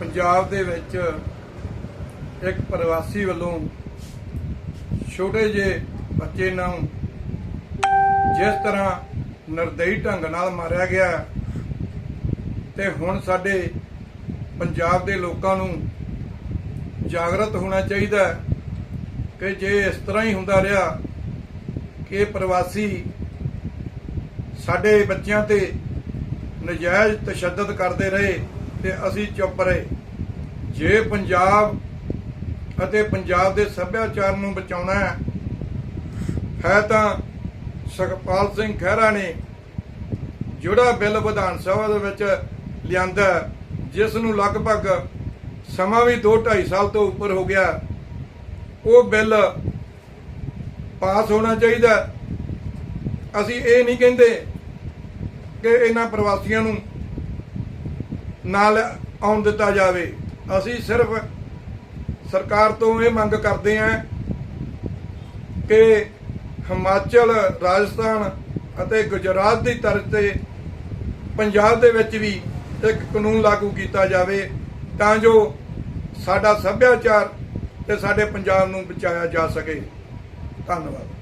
ਪੰਜਾਬ ਦੇ ਵਿੱਚ ਇੱਕ ਪ੍ਰਵਾਸੀ ਵੱਲੋਂ ਛੋਟੇ ਜਿਹੇ ਬੱਚੇ ਨੂੰ ਜਿਸ ਤਰ੍ਹਾਂ ਨਿਰਦਈ ਢੰਗ ਨਾਲ ਮਾਰਿਆ ਗਿਆ ਤੇ ਹੁਣ ਸਾਡੇ ਪੰਜਾਬ ਦੇ ਲੋਕਾਂ ਨੂੰ ਜਾਗਰਤ ਹੋਣਾ ਚਾਹੀਦਾ ਕਿ ਜੇ ਇਸ ਤਰ੍ਹਾਂ ਹੀ ਹੁੰਦਾ ਰਿਹਾ ਕਿ ਪ੍ਰਵਾਸੀ ਸਾਡੇ ਬੱਚਿਆਂ ਤੇ ਨਜਾਇਜ਼ ਤਸ਼ੱਦਦ ਕਰਦੇ ਰਹੇ ਤੇ ਅਸੀਂ ਚੁੱਪ ਰਹੇ। ਜੇ ਪੰਜਾਬ ਅਤੇ ਪੰਜਾਬ ਦੇ ਸੱਭਿਆਚਾਰ ਨੂੰ ਬਚਾਉਣਾ ਹੈ ਹੈ ਤਾਂ ਸੁਖਪਾਲ ਸਿੰਘ ਖਹਿਰਾ ਨੇ ਜਿਹੜਾ ਬਿੱਲ ਵਿਧਾਨ ਸਭਾ ਦੇ ਵਿੱਚ ਲਿਆਂਦਾ ਜਿਸ ਨੂੰ ਲਗਭਗ ਸਮਾਂ ਵੀ 2 2.5 ਸਾਲ ਤੋਂ ਉੱਪਰ ਹੋ ਗਿਆ। ਉਹ ਬਿੱਲ ਪਾਸ ਹੋਣਾ ਚਾਹੀਦਾ ਅਸੀਂ ਇਹ ਨਹੀਂ ਕਹਿੰਦੇ ਕਿ ਇਹਨਾਂ ਪ੍ਰਵਾਸੀਆਂ ਨੂੰ ਨਾਲ ਆਉਣ ਦਿੱਤਾ ਜਾਵੇ। ਅਸੀਂ ਸਿਰਫ ਸਰਕਾਰ ਤੋਂ ਇਹ ਮੰਗ ਕਰਦੇ ਹਾਂ ਕਿ ਹਿਮਾਚਲ, ਰਾਜਸਥਾਨ ਅਤੇ ਗੁਜਰਾਤ ਦੀ ਤਰਜ਼ ਤੇ ਪੰਜਾਬ ਦੇ ਵਿੱਚ ਵੀ ਇੱਕ ਕਾਨੂੰਨ ਲਾਗੂ ਕੀਤਾ ਜਾਵੇ ਤਾਂ ਜੋ ਸਾਡਾ ਸੱਭਿਆਚਾਰ ਤੇ ਸਾਡੇ ਪੰਜਾਬ ਨੂੰ ਬਚਾਇਆ ਜਾ ਸਕੇ। ਧੰਨਵਾਦ।